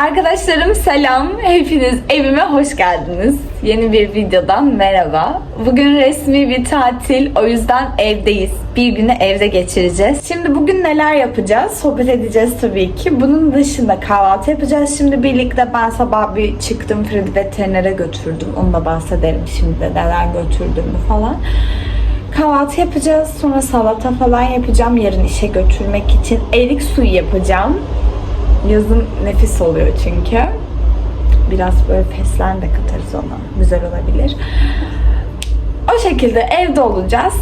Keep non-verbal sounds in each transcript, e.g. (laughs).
Arkadaşlarım selam. Hepiniz evime hoş geldiniz. Yeni bir videodan merhaba. Bugün resmi bir tatil. O yüzden evdeyiz. Bir günü evde geçireceğiz. Şimdi bugün neler yapacağız? Sohbet edeceğiz tabii ki. Bunun dışında kahvaltı yapacağız. Şimdi birlikte ben sabah bir çıktım. Fred'i veterinere götürdüm. Onu da bahsederim şimdi de neler götürdüğümü falan. Kahvaltı yapacağız. Sonra salata falan yapacağım. Yarın işe götürmek için. Erik suyu yapacağım. Yazın nefis oluyor çünkü. Biraz böyle fesleğen de katarız ona. Güzel olabilir. O şekilde evde olacağız.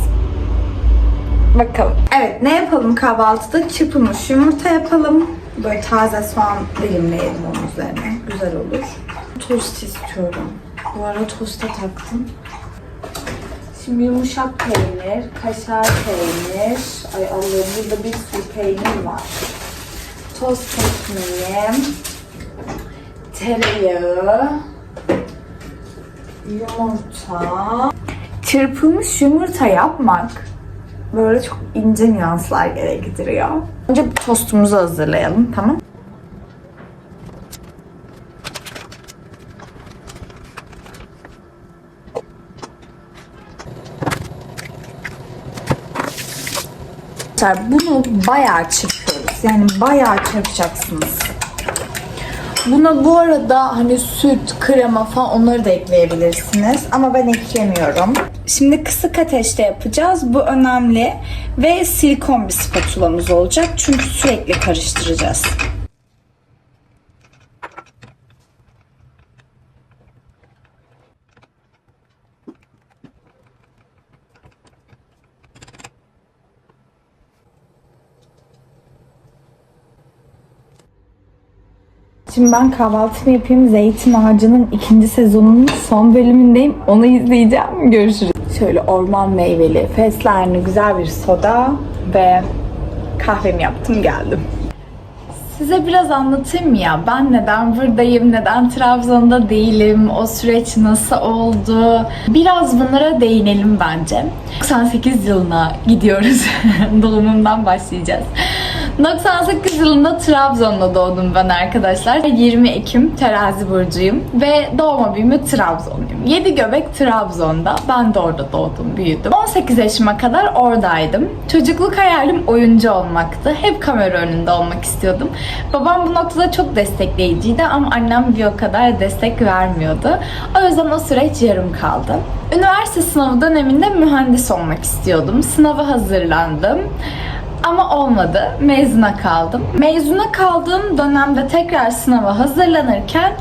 Bakalım. Evet ne yapalım kahvaltıda? Çırpılmış yumurta yapalım. Böyle taze soğan dilimleyelim onun üzerine. Güzel olur. Tost istiyorum. Bu ara tosta taktım. Şimdi yumuşak peynir, kaşar peynir. Ay Allah'ım burada bir sürü peynir var. Toz ekmeği, tereyağı, yumurta. Çırpılmış yumurta yapmak böyle çok ince nüanslar gerektiriyor. Önce bir tostumuzu hazırlayalım, tamam? Bunu bayağı çırpıyoruz. Yani bayağı çırpacaksınız. Buna bu arada hani süt, krema falan onları da ekleyebilirsiniz. Ama ben eklemiyorum. Şimdi kısık ateşte yapacağız. Bu önemli. Ve silikon bir spatulamız olacak. Çünkü sürekli karıştıracağız. Şimdi ben kahvaltımı yapayım. Zeytin Ağacı'nın ikinci sezonunun son bölümündeyim. Onu izleyeceğim. Görüşürüz. Şöyle orman meyveli, fesleğenli güzel bir soda ve kahvemi yaptım geldim. Size biraz anlatayım ya? Ben neden buradayım, neden Trabzon'da değilim, o süreç nasıl oldu? Biraz bunlara değinelim bence. 98 yılına gidiyoruz. (laughs) Doğumumdan başlayacağız. 98 yılında Trabzon'da doğdum ben arkadaşlar. 20 Ekim terazi burcuyum ve doğma büyüme Trabzonluyum. 7 göbek Trabzon'da. Ben de orada doğdum, büyüdüm. 18 yaşıma kadar oradaydım. Çocukluk hayalim oyuncu olmaktı. Hep kamera önünde olmak istiyordum. Babam bu noktada çok destekleyiciydi ama annem bir o kadar destek vermiyordu. O yüzden o süreç yarım kaldı. Üniversite sınavı döneminde mühendis olmak istiyordum. Sınava hazırlandım. Ama olmadı. Mezuna kaldım. Mezuna kaldığım dönemde tekrar sınava hazırlanırken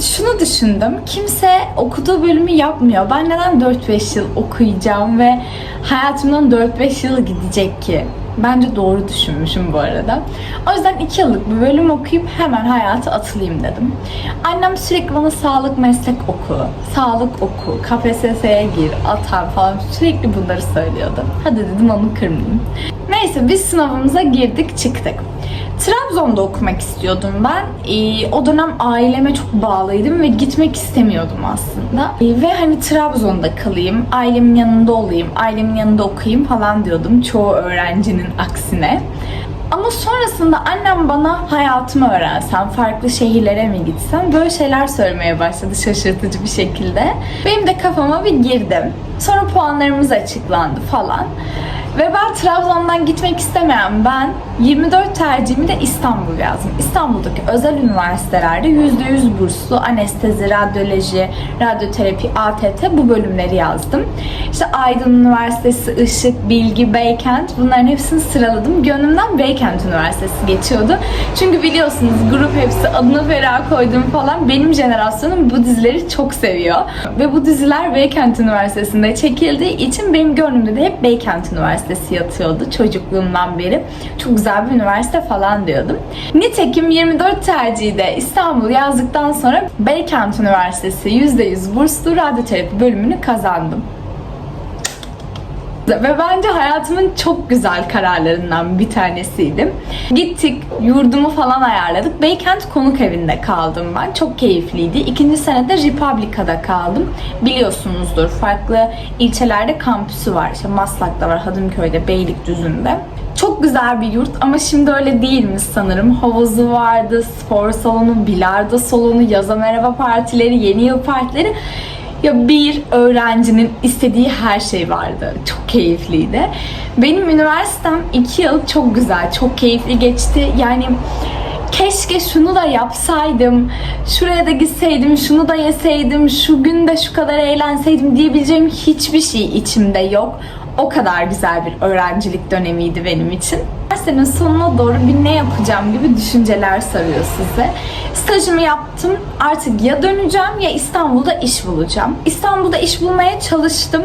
şunu düşündüm. Kimse okuduğu bölümü yapmıyor. Ben neden 4-5 yıl okuyacağım ve hayatımdan 4-5 yıl gidecek ki? Bence doğru düşünmüşüm bu arada. O yüzden 2 yıllık bir bölüm okuyup hemen hayata atılayım dedim. Annem sürekli bana sağlık meslek oku, sağlık oku, KPSS'ye gir, atan falan sürekli bunları söylüyordu. Hadi dedim onu kırmayayım. Neyse biz sınavımıza girdik çıktık. Trabzon'da okumak istiyordum ben. Ee, o dönem aileme çok bağlıydım ve gitmek istemiyordum aslında. Ee, ve hani Trabzon'da kalayım, ailemin yanında olayım, ailemin yanında okuyayım falan diyordum çoğu öğrencinin aksine. Ama sonrasında annem bana hayatımı öğrensen, farklı şehirlere mi gitsen böyle şeyler söylemeye başladı şaşırtıcı bir şekilde. Benim de kafama bir girdim. Sonra puanlarımız açıklandı falan. Ve ben Trabzon'dan gitmek istemeyen ben 24 tercihimi de İstanbul yazdım. İstanbul'daki özel üniversitelerde %100 burslu anestezi, radyoloji, radyoterapi, ATT bu bölümleri yazdım. İşte Aydın Üniversitesi, Işık, Bilgi, Beykent bunların hepsini sıraladım. Gönlümden Beykent Üniversitesi geçiyordu. Çünkü biliyorsunuz grup hepsi adını Feriha koydum falan. Benim jenerasyonum bu dizileri çok seviyor. Ve bu diziler Beykent Üniversitesi'nde çekildiği için benim gönlümde de hep Beykent Üniversitesi yatıyordu çocukluğumdan beri. Çok güzel bir üniversite falan diyordum. Nitekim 24 tercihi de İstanbul yazdıktan sonra Beykent Üniversitesi %100 burslu radyoterapi bölümünü kazandım. Ve bence hayatımın çok güzel kararlarından bir tanesiydi. Gittik, yurdumu falan ayarladık. Beykent konuk evinde kaldım ben. Çok keyifliydi. İkinci senede Republica'da kaldım. Biliyorsunuzdur farklı ilçelerde kampüsü var. İşte Maslak'ta var, Hadımköy'de, Beylikdüzü'nde. Çok güzel bir yurt ama şimdi öyle değilmiş sanırım. Havuzu vardı, spor salonu, bilardo salonu, yaza merhaba partileri, yeni yıl partileri. Ya bir öğrencinin istediği her şey vardı. Çok keyifliydi. Benim üniversitem iki yıl çok güzel, çok keyifli geçti. Yani keşke şunu da yapsaydım, şuraya da gitseydim, şunu da yeseydim, şu gün de şu kadar eğlenseydim diyebileceğim hiçbir şey içimde yok. O kadar güzel bir öğrencilik dönemiydi benim için. Üniversitenin sonuna doğru bir ne yapacağım gibi düşünceler sarıyor size. Stajımı yaptım. Artık ya döneceğim ya İstanbul'da iş bulacağım. İstanbul'da iş bulmaya çalıştım.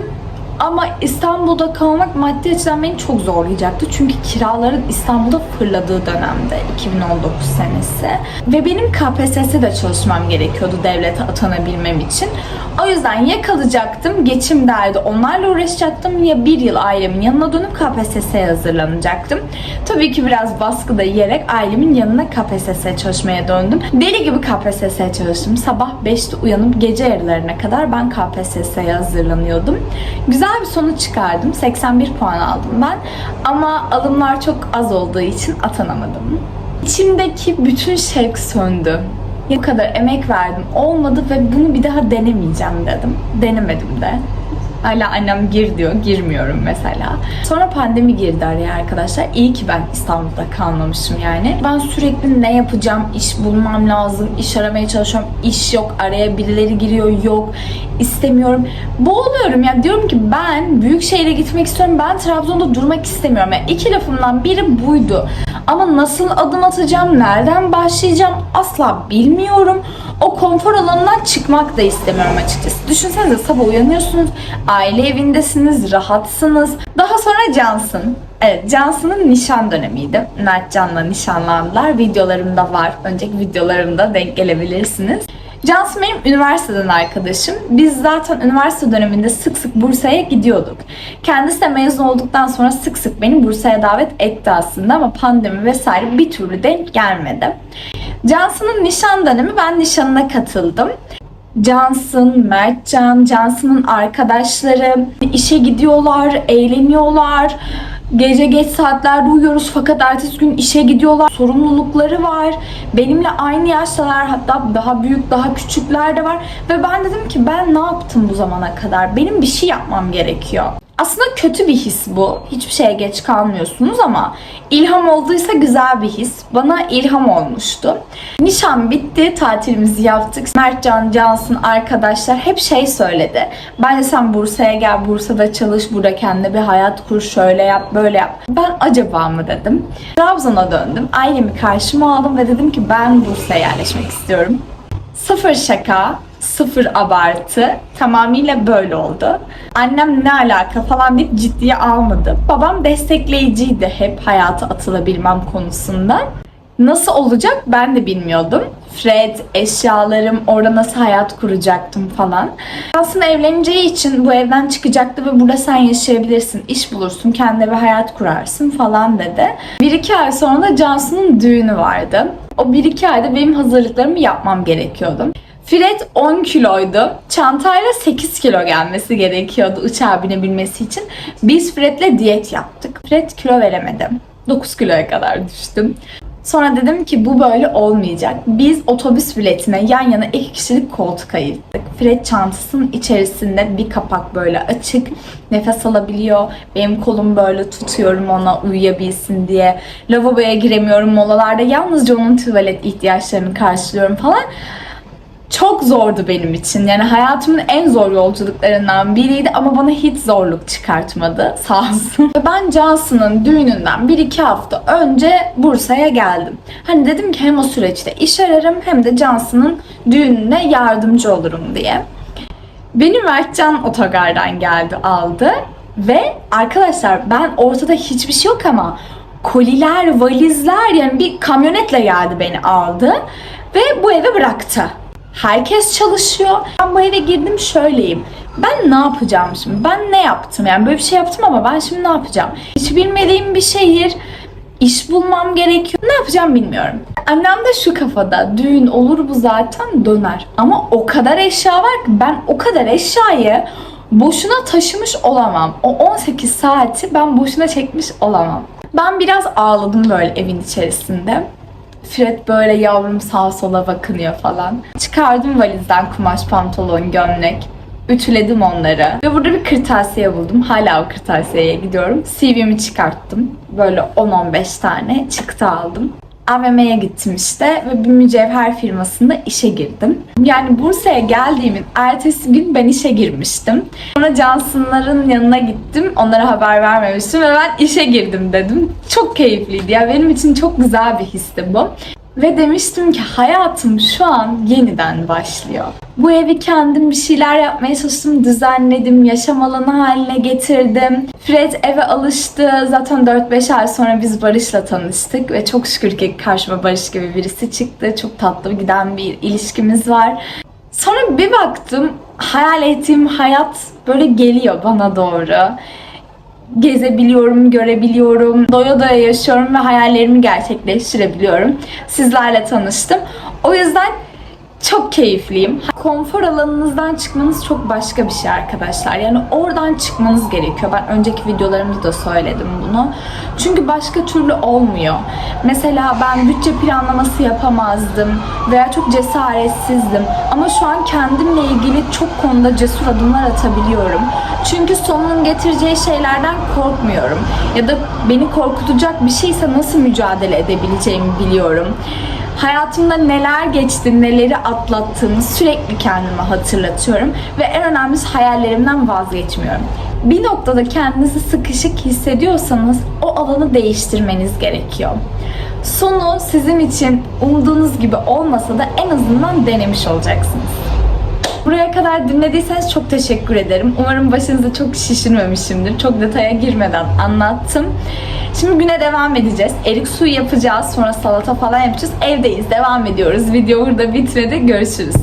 Ama İstanbul'da kalmak maddi açıdan beni çok zorlayacaktı. Çünkü kiraların İstanbul'da fırladığı dönemde 2019 senesi. Ve benim KPSS'de çalışmam gerekiyordu devlete atanabilmem için. O yüzden ya kalacaktım, geçim derdi onlarla uğraşacaktım ya bir yıl ailemin yanına dönüp KPSS'ye hazırlanacaktım. Tabii ki biraz baskı da yiyerek ailemin yanına KPSS çalışmaya döndüm. Deli gibi KPSS çalıştım. Sabah 5'te uyanıp gece yarılarına kadar ben KPSS'ye hazırlanıyordum. Güzel bir sonuç çıkardım. 81 puan aldım ben. Ama alımlar çok az olduğu için atanamadım. İçimdeki bütün şevk söndü. Bu kadar emek verdim. Olmadı ve bunu bir daha denemeyeceğim dedim. Denemedim de. Hala annem gir diyor. Girmiyorum mesela. Sonra pandemi girdi araya arkadaşlar. İyi ki ben İstanbul'da kalmamışım yani. Ben sürekli ne yapacağım? İş bulmam lazım. iş aramaya çalışıyorum. İş yok. Araya birileri giriyor. Yok. istemiyorum. Boğuluyorum ya. Diyorum ki ben büyük şehre gitmek istiyorum. Ben Trabzon'da durmak istemiyorum. Yani iki lafımdan biri buydu. Ama nasıl adım atacağım? Nereden başlayacağım? Asla bilmiyorum. O konfor alanından çıkmak da istemiyorum açıkçası. Düşünsenize sabah uyanıyorsunuz, aile evindesiniz, rahatsınız. Daha sonra Cansın. Evet, Cansın'ın nişan dönemiydi. Mert Can'la nişanlandılar. Videolarımda var. Önceki videolarımda denk gelebilirsiniz. Cansu benim üniversiteden arkadaşım. Biz zaten üniversite döneminde sık sık Bursa'ya gidiyorduk. Kendisi de mezun olduktan sonra sık sık beni Bursa'ya davet etti aslında ama pandemi vesaire bir türlü denk gelmedi. Cansu'nun nişan dönemi ben nişanına katıldım. Cansın, Mertcan, Cansın'ın arkadaşları işe gidiyorlar, eğleniyorlar. Gece geç saatlerde uyuyoruz fakat ertesi gün işe gidiyorlar. Sorumlulukları var. Benimle aynı yaştalar hatta daha büyük, daha küçükler de var. Ve ben dedim ki ben ne yaptım bu zamana kadar? Benim bir şey yapmam gerekiyor. Aslında kötü bir his bu. Hiçbir şeye geç kalmıyorsunuz ama ilham olduysa güzel bir his. Bana ilham olmuştu. Nişan bitti, tatilimizi yaptık. Mertcan, Cansın arkadaşlar hep şey söyledi. Bence sen Bursa'ya gel, Bursa'da çalış, burada kendine bir hayat kur, şöyle yap, böyle yap. Ben acaba mı dedim. Trabzon'a döndüm. Ailemi karşıma aldım ve dedim ki ben Bursa'ya yerleşmek istiyorum. Sıfır şaka, sıfır abartı. Tamamıyla böyle oldu. Annem ne alaka falan deyip ciddiye almadı. Babam destekleyiciydi hep hayata atılabilmem konusunda. Nasıl olacak ben de bilmiyordum. Fred, eşyalarım, orada nasıl hayat kuracaktım falan. Aslında evleneceği için bu evden çıkacaktı ve burada sen yaşayabilirsin, iş bulursun, kendine bir hayat kurarsın falan dedi. Bir iki ay sonra da Cansu'nun düğünü vardı. O bir iki ayda benim hazırlıklarımı yapmam gerekiyordu. Fred 10 kiloydu. Çantayla 8 kilo gelmesi gerekiyordu uçağa binebilmesi için. Biz Fred'le diyet yaptık. Fred kilo veremedi. 9 kiloya kadar düştüm. Sonra dedim ki bu böyle olmayacak. Biz otobüs biletine yan yana iki kişilik koltuk ayırdık. Fred çantasının içerisinde bir kapak böyle açık. Nefes alabiliyor. Benim kolum böyle tutuyorum ona uyuyabilsin diye. Lavaboya giremiyorum molalarda. Yalnızca onun tuvalet ihtiyaçlarını karşılıyorum falan çok zordu benim için. Yani hayatımın en zor yolculuklarından biriydi ama bana hiç zorluk çıkartmadı sağ olsun. (laughs) Ben Cansu'nun düğününden 1-2 hafta önce Bursa'ya geldim. Hani dedim ki hem o süreçte iş ararım hem de Cansu'nun düğününe yardımcı olurum diye. Beni Mertcan otogardan geldi aldı ve arkadaşlar ben ortada hiçbir şey yok ama koliler, valizler yani bir kamyonetle geldi beni aldı ve bu eve bıraktı. Herkes çalışıyor. Ben bu eve girdim şöyleyim. Ben ne yapacağım şimdi? Ben ne yaptım? Yani böyle bir şey yaptım ama ben şimdi ne yapacağım? Hiç bilmediğim bir şehir. iş bulmam gerekiyor. Ne yapacağım bilmiyorum. Annem de şu kafada. Düğün olur bu zaten döner. Ama o kadar eşya var ki ben o kadar eşyayı boşuna taşımış olamam. O 18 saati ben boşuna çekmiş olamam. Ben biraz ağladım böyle evin içerisinde. Fred böyle yavrum sağa sola bakınıyor falan. Çıkardım valizden kumaş pantolon, gömlek. Ütüledim onları. Ve burada bir kırtasiye buldum. Hala o kırtasiyeye gidiyorum. CV'mi çıkarttım. Böyle 10-15 tane çıktı aldım. AVM'ye gittim işte ve bir mücevher firmasında işe girdim. Yani Bursa'ya geldiğimin ertesi gün ben işe girmiştim. Sonra Johnson'ların yanına gittim. Onlara haber vermemiştim ve ben işe girdim dedim. Çok keyifliydi ya. Benim için çok güzel bir histi bu. Ve demiştim ki hayatım şu an yeniden başlıyor. Bu evi kendim bir şeyler yapmaya çalıştım, düzenledim, yaşam alanı haline getirdim. Fred eve alıştı. Zaten 4-5 ay sonra biz Barış'la tanıştık ve çok şükür ki karşıma Barış gibi birisi çıktı. Çok tatlı giden bir ilişkimiz var. Sonra bir baktım hayal ettiğim hayat böyle geliyor bana doğru gezebiliyorum, görebiliyorum, doya doya yaşıyorum ve hayallerimi gerçekleştirebiliyorum. Sizlerle tanıştım. O yüzden çok keyifliyim. Konfor alanınızdan çıkmanız çok başka bir şey arkadaşlar. Yani oradan çıkmanız gerekiyor. Ben önceki videolarımda da söyledim bunu. Çünkü başka türlü olmuyor. Mesela ben bütçe planlaması yapamazdım veya çok cesaretsizdim. Ama şu an kendimle ilgili çok konuda cesur adımlar atabiliyorum. Çünkü sonunun getireceği şeylerden korkmuyorum. Ya da beni korkutacak bir şeyse nasıl mücadele edebileceğimi biliyorum hayatımda neler geçti, neleri atlattığımı sürekli kendime hatırlatıyorum ve en önemlisi hayallerimden vazgeçmiyorum. Bir noktada kendinizi sıkışık hissediyorsanız o alanı değiştirmeniz gerekiyor. Sonu sizin için umduğunuz gibi olmasa da en azından denemiş olacaksınız. Buraya kadar dinlediyseniz çok teşekkür ederim. Umarım başınızı çok şişirmemişimdir. Çok detaya girmeden anlattım. Şimdi güne devam edeceğiz. Erik suyu yapacağız. Sonra salata falan yapacağız. Evdeyiz. Devam ediyoruz. Video burada bitmedi. Görüşürüz.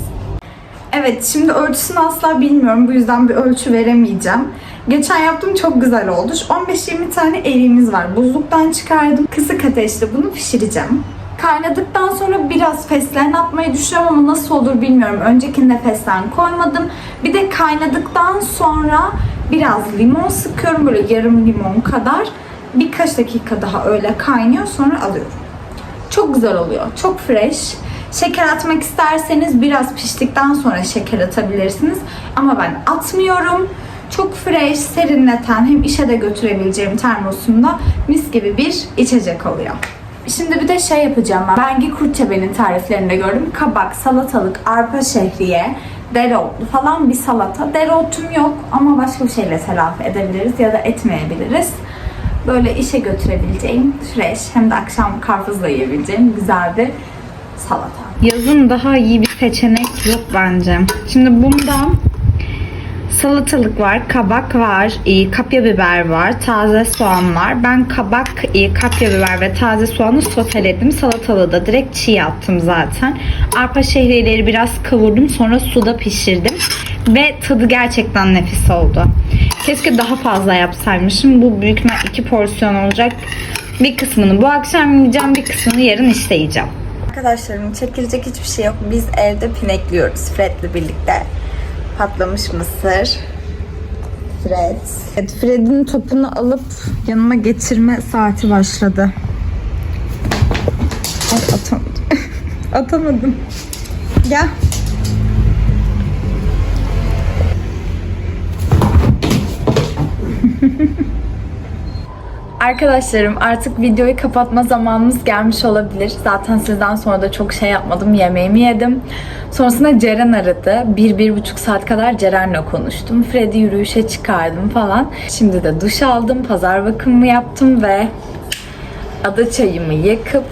Evet şimdi ölçüsünü asla bilmiyorum. Bu yüzden bir ölçü veremeyeceğim. Geçen yaptım çok güzel oldu. Şu 15-20 tane eriğimiz var. Buzluktan çıkardım. Kısık ateşte bunu pişireceğim. Kaynadıktan sonra biraz fesleğen atmayı düşünüyorum ama nasıl olur bilmiyorum. Öncekinde fesleğen koymadım. Bir de kaynadıktan sonra biraz limon sıkıyorum. Böyle yarım limon kadar. Birkaç dakika daha öyle kaynıyor sonra alıyorum. Çok güzel oluyor. Çok fresh. Şeker atmak isterseniz biraz piştikten sonra şeker atabilirsiniz. Ama ben atmıyorum. Çok fresh, serinleten hem işe de götürebileceğim termosumda mis gibi bir içecek oluyor. Şimdi bir de şey yapacağım ben. Bengi Kurtçebe'nin tariflerinde gördüm. Kabak, salatalık, arpa şehriye, dereotlu falan bir salata. Dereotum yok ama başka bir şeyle telafi edebiliriz ya da etmeyebiliriz. Böyle işe götürebileceğim fresh hem de akşam karpuzla yiyebileceğim güzel bir salata. Yazın daha iyi bir seçenek yok bence. Şimdi bundan Salatalık var, kabak var, e, kapya biber var, taze soğan var. Ben kabak, e, kapya biber ve taze soğanı soteledim. Salatalığı da direkt çiğ attım zaten. Arpa şehriyeleri biraz kavurdum sonra suda pişirdim. Ve tadı gerçekten nefis oldu. Keşke daha fazla yapsaymışım. Bu büyük iki porsiyon olacak. Bir kısmını bu akşam yiyeceğim, bir kısmını yarın işte yiyeceğim. Arkadaşlarım çekilecek hiçbir şey yok. Biz evde pinekliyoruz Fred'le birlikte patlamış mısır. Fred. Evet, Fred'in topunu alıp yanıma getirme saati başladı. Ay, atamadım. (laughs) atamadım. Gel. Arkadaşlarım artık videoyu kapatma zamanımız gelmiş olabilir. Zaten sizden sonra da çok şey yapmadım. Yemeğimi yedim. Sonrasında Ceren aradı. Bir, bir buçuk saat kadar Ceren'le konuştum. Fred'i yürüyüşe çıkardım falan. Şimdi de duş aldım. Pazar bakımımı yaptım ve ada çayımı yakıp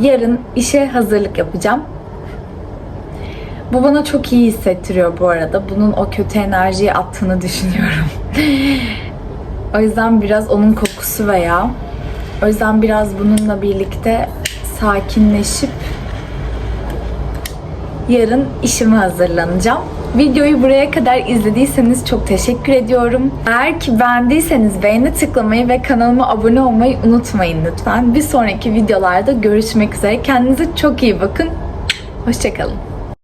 yarın işe hazırlık yapacağım. Bu bana çok iyi hissettiriyor bu arada. Bunun o kötü enerjiyi attığını (laughs) düşünüyorum. o yüzden biraz onun kokusu veya o yüzden biraz bununla birlikte sakinleşip yarın işime hazırlanacağım. Videoyu buraya kadar izlediyseniz çok teşekkür ediyorum. Eğer ki beğendiyseniz beğeni tıklamayı ve kanalıma abone olmayı unutmayın lütfen. Bir sonraki videolarda görüşmek üzere. Kendinize çok iyi bakın. Hoşçakalın.